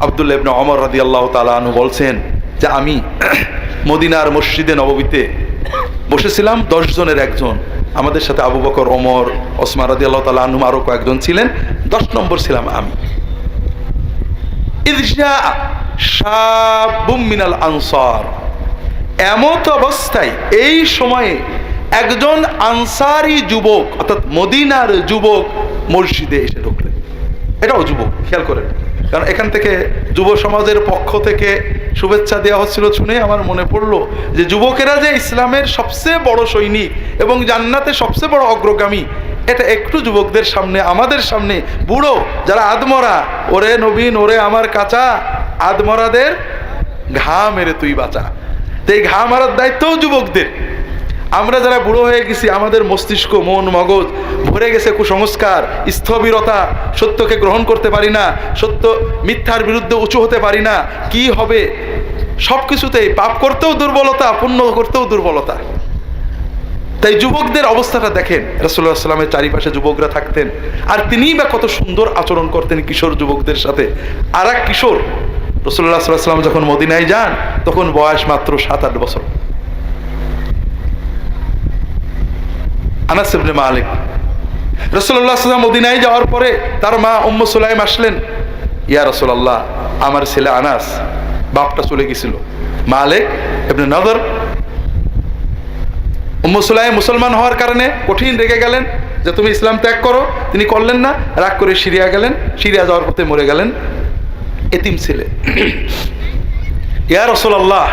আবদুল্লাহ ইবনে অমর রাদি আল্লাহ তালু বলছেন যে আমি মদিনার মসজিদে নববীতে বসেছিলাম জনের একজন, আমাদের সাথে আবু বকর অমর ওসমান রাদি আল্লাহ তালা আনহু আরও কয়েকজন ছিলেন, দশ নম্বর ছিলাম আমি। মিনাল আনসার। এমত অবস্থায় এই সময়ে একজন আনসারি যুবক, অর্থাৎ মদিনার যুবক মসজিদে এসে ঢুকলেন। এটাও যুবক, খেয়াল করেন। কারণ এখান থেকে যুব সমাজের পক্ষ থেকে শুভেচ্ছা দেওয়া হচ্ছিল শুনে আমার মনে পড়ল যে যুবকেরা যে ইসলামের সবচেয়ে বড় সৈনিক এবং জান্নাতে সবচেয়ে বড় অগ্রগামী, এটা একটু যুবকদের সামনে, আমাদের সামনে। বুড়ো, যারা আদমরা ওরে নবীন, ওরে আমার কাঁচা আদমরাদের ঘা মেরে তুই বাঁচা। তো এই ঘা মারার দায়িত্বও যুবকদের। আমরা যারা বুড়ো হয়ে গেছি, আমাদের মস্তিষ্ক, মন, মগজ ভরে গেছে কুসংস্কার, স্থবিরতা। সত্যকে গ্রহণ করতে পারি না, সত্য মিথ্যার বিরুদ্ধে উঁচু হতে পারি না। কি হবে? সব কিছুতেই পাপ করতেও দুর্বলতা, পুণ্য করতেও দুর্বলতা। তাই যুবকদের অবস্থাটা দেখেন রসুল্লাহ সাল্লামের চারিপাশে যুবকরা থাকতেন। আর তিনিই বা কত সুন্দর আচরণ করতেন কিশোর যুবকদের সাথে। আর এক কিশোর রসুল্লাহ সাল্লাহ সাল্লাম যখন মদিনায় যান, তখন বয়স মাত্র সাত আট বছর। আনাস মালিক। যাওয়ার পরে তার মা উম্ম সুলাইম আসলেন, ইয়া রসুল্লাহ আমার ছেলে আনাস, বাপটা চলে গেছিল। মালিক নগর উম্মু সুলাইম মুসলমান হওয়ার কারণে কঠিন রেগে গেলেন, যে তুমি ইসলাম ত্যাগ করো, তিনি করলেন না, রাগ করে সিরিয়া গেলেন, সিরিয়া যাওয়ার পথে মরে গেলেন। এতিম ছেলে। ইয়া রসুল্লাহ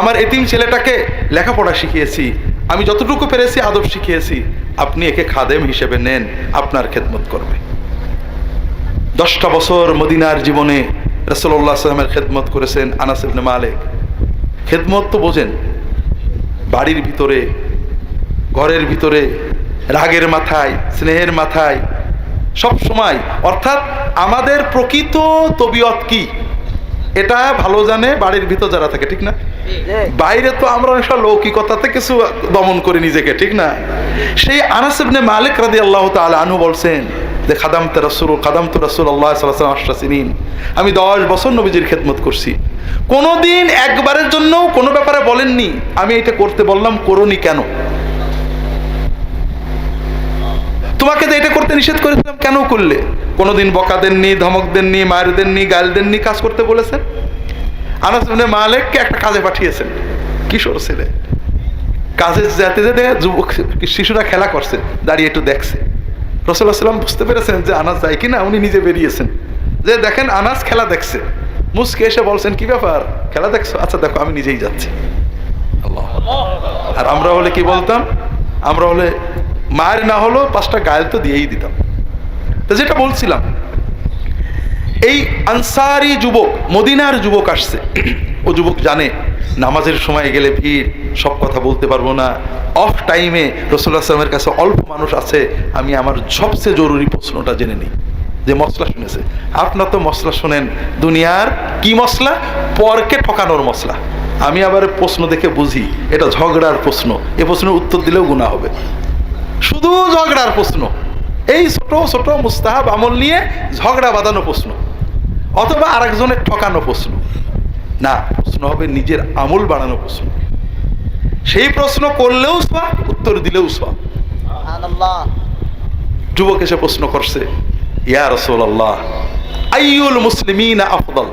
আমার এতিম ছেলেটাকে লেখাপড়া শিখিয়েছি, আমি যতটুকু পেরেছি আদব শিখিয়েছি। আপনি একে খাদেম হিসেবে নেন, আপনার খেদমত করবে। দশটা বছর মদিনার জীবনে রসল্লাহ সাল্লামের খেদমত করেছেন আনাস ইবনে মালিক। খেদমত তো বোঝেন, বাড়ির ভিতরে, ঘরের ভিতরে, রাগের মাথায়, স্নেহের মাথায়, সব সময়। অর্থাৎ আমাদের প্রকৃত তবিয়ত কি? এটা ভালো জানে, বাড়ির ভিতর যারা থাকে, ঠিক না? বাইরে তো আমরা অনেক লৌকিকতাতে কিছু দমন করি নিজেকে, ঠিক না? সেই আনাস ইবনে মালিক রাদি আল্লাহ তাআলা আনহু বলছেন যে খাদাম তে রসুল খাদাম আল্লাহ আশ্রাসিন আমি দশ বছর নবীজির খেদমত করছি। কোনোদিন একবারের জন্য কোনো ব্যাপারে বলেননি। আমি এটা করতে বললাম, করনি কেন? তোমাকে তো এটা করতে নিষেধ করেছিলাম কেন করলে? কোনোদিন বকা দেননি, ধমক দেননি মায়ের দেননি, গাল দেননি, কাজ করতে বলেছেন? আনাস ইবনে মালিককে একটা কাজে পাঠিয়েছেন। কিশোর ছেলে। কাজে যেতে যেতে যুবক শিশুরা খেলা করছে, দাঁড়িয়ে একটু দেখছে। রসুল্লাহ বুঝতে পেরেছেন যে আনাস যায় কিনা, উনি নিজে বেরিয়েছেন। যে দেখেন আনাস খেলা দেখছে। মুসকে এসে বলছেন, কি ব্যাপার? খেলা দেখছ? আচ্ছা দেখো, আমি নিজেই যাচ্ছি। আর আমরা হলে কি বলতাম? আমরা হলে মায়ের না হলেও পাঁচটা গায়েল তো দিয়েই দিতাম। তো যেটা বলছিলাম এই আনসারি যুবক, মদিনার যুবক আসছে। ও যুবক জানে, নামাজের সময় গেলে ভিড়, সব কথা বলতে পারব না। অফ টাইমে রসুল্লাহ আসলামের কাছে অল্প মানুষ আছে, আমি আমার সবচেয়ে জরুরি প্রশ্নটা জেনে নিই। যে মশলা শুনেছে। আপনার তো মশলা শোনেন, দুনিয়ার কি মশলা পরকে ঠকানোর মশলা আমি আবার প্রশ্ন দেখে বুঝি, এটা ঝগড়ার প্রশ্ন। এ প্রশ্নের উত্তর দিলেও গুণা হবে। শুধু ঝগড়ার প্রশ্ন। এই ছোট ছোট মুস্তাহাব আমল নিয়ে ঝগড়া বাঁধানো প্রশ্ন। অথবা আরেকজনের ঠকানো প্রশ্ন। না প্রশ্ন হবে নিজের আমল বাড়ানো প্রশ্ন। সেই প্রশ্ন করলেও সব উত্তর দিলেও সব যুবক এসে প্রশ্ন করছে ইয়া রসোল্লাহ আইউল মুসলিমিন আফদল?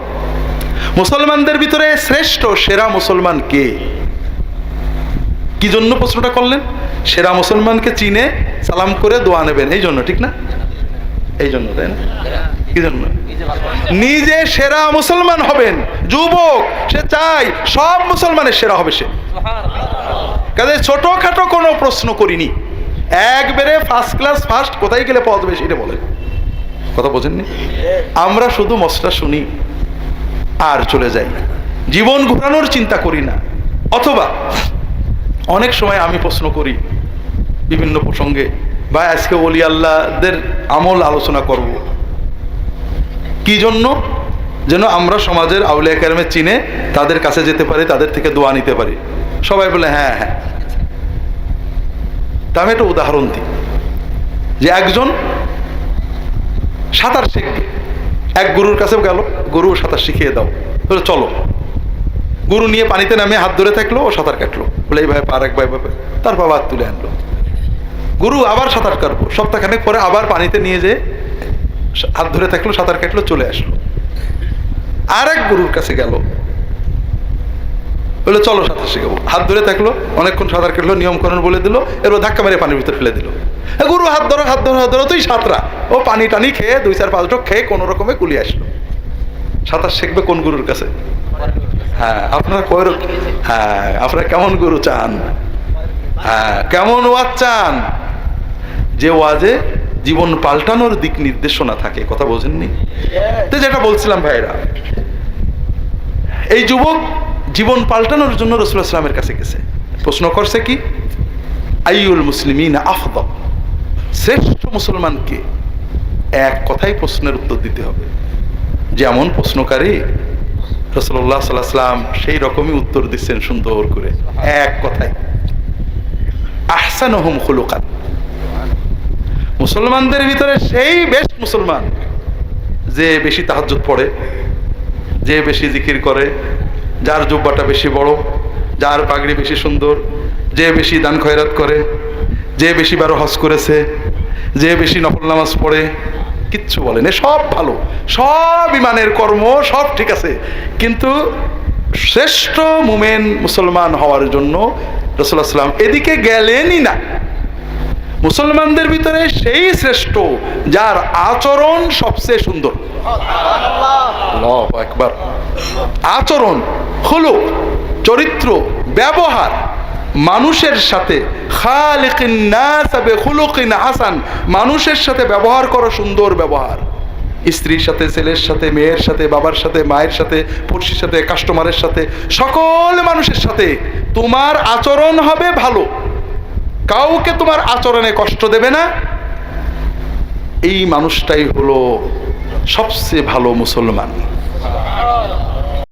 মুসলমানদের ভিতরে শ্রেষ্ঠ সেরা মুসলমান কে? কি জন্য প্রশ্নটা করলেন? সেরা মুসলমানকে চিনে সালাম করে দোয়া নেবেন। এই জন্য ঠিক না? এই জন্য তাই না? জন্য নিজে সেরা মুসলমান হবেন, যুবক, সে চাই, সব মুসলমানের সেরা হবে সে। কাজে ছোটখাটো কোনো প্রশ্ন করিনি। একবারে ফার্স্ট ক্লাস ফার্স্ট কোথায় গেলে পাওয়া যাবে সেটা বলেন। কথা বোঝেননি? আমরা শুধু মশলা শুনি, আর চলে যাই। জীবন ঘোরানোর চিন্তা করি না। অথবা অনেক সময় আমি প্রশ্ন করি বিভিন্ন প্রসঙ্গে বা আজকে অলি আল্লাহদের আমল আলোচনা করব। কি জন্য? যেন আমরা সমাজের আউলিয়া কেরামে চিনে তাদের কাছে যেতে পারি, তাদের থেকে দোয়া নিতে পারি। সবাই বলে হ্যাঁ হ্যাঁ। তা আমি একটা উদাহরণ দিই। যে একজন সাঁতার শিখবে। এক গুরুর কাছেও গেল, গুরু, সাঁতার শিখিয়ে দাও। বলে, চলো। গুরু নিয়ে পানিতে নামে হাত ধরে থাকল, ও সাঁতার কাটলো। বলে, এইভাবে পার এক ভাই ভাবে তার বাবা হাত তুলে আনলো। গুরু আবার সাঁতার কাটবো সপ্তাহখানেক পরে আবার পানিতে নিয়ে যে হাত ধরে থাকল, সাঁতার কাটলো, চলে আসলো। আর এক গুরুর কাছে গেল। বলে চলো সাঁতার শিখাবো। হাত ধরে থাকল, অনেকক্ষণ সাঁতার কাটলো নিয়মকরণ বলে দিল এবার ধাক্কা মেরে পানির ভিতরে ফেলে দিল। গুরু, হাত ধরো হাত ধরো হাত ধরো, তুই সাঁতরা। ও পানি টানি খেয়ে দুই চার পাঁচ ঢোক খেয়ে কোনো রকমে কুলিয়ে আসলো। সাঁতার শিখবে কোন গুরুর কাছে? হ্যাঁ আপনারা কয় হ্যাঁ আপনারা কেমন গুরু চান? হ্যাঁ কেমন ওয়াজ চান? যে ওয়াজে জীবন পাল্টানোর দিক নির্দেশনা থাকে, কথা বোঝেননি? তো যেটা বলছিলাম ভাইরা, এই যুবক জীবন পাল্টানোর জন্য রসুল ইসলামের কাছে গেছে। প্রশ্ন করছে কি? আইউল মুসলিমিন আফদল শ্রেষ্ঠ মুসলমানকে এক কথাই প্রশ্নের উত্তর দিতে হবে। যেমন প্রশ্নকারী রসল্লাহ সাল্লাম সেই রকমই উত্তর দিচ্ছেন সুন্দর করে। এক কথায়। আহসান হুম খুলুকান। মুসলমানদের ভিতরে সেই বেশ মুসলমান যে বেশি তাহাজ্জুদ পড়ে, যে বেশি জিকির করে, যার জুব্বাটা বেশি বড়, যার পাগড়ি বেশি সুন্দর, যে বেশি দান খয়রাত করে, যে বেশি বারো হজ করেছে, যে বেশি নফল নামাজ পড়ে, কিচ্ছু বলেন সব ভালো, সব ইমানের কর্ম, সব ঠিক আছে। কিন্তু শ্রেষ্ঠ মুমেন মুসলমান হওয়ার জন্য রসুল্লাহ সাল্লাম এদিকে গেলেনই না। মুসলমানদের ভিতরে সেই শ্রেষ্ঠ, যার আচরণ সবচেয়ে সুন্দর। আকবার। আচরণ হলো চরিত্র, ব্যবহার, মানুষের সাথে হাসান, মানুষের সাথে ব্যবহার করো সুন্দর ব্যবহার। স্ত্রীর সাথে, ছেলের সাথে, মেয়ের সাথে, বাবার সাথে, মায়ের সাথে পড়শির সাথে কাস্টমারের সাথে, সকল মানুষের সাথে তোমার আচরণ হবে ভালো। কাউকে তোমার আচরণে কষ্ট দেবে না। এই মানুষটাই হলো সবচেয়ে ভালো মুসলমান।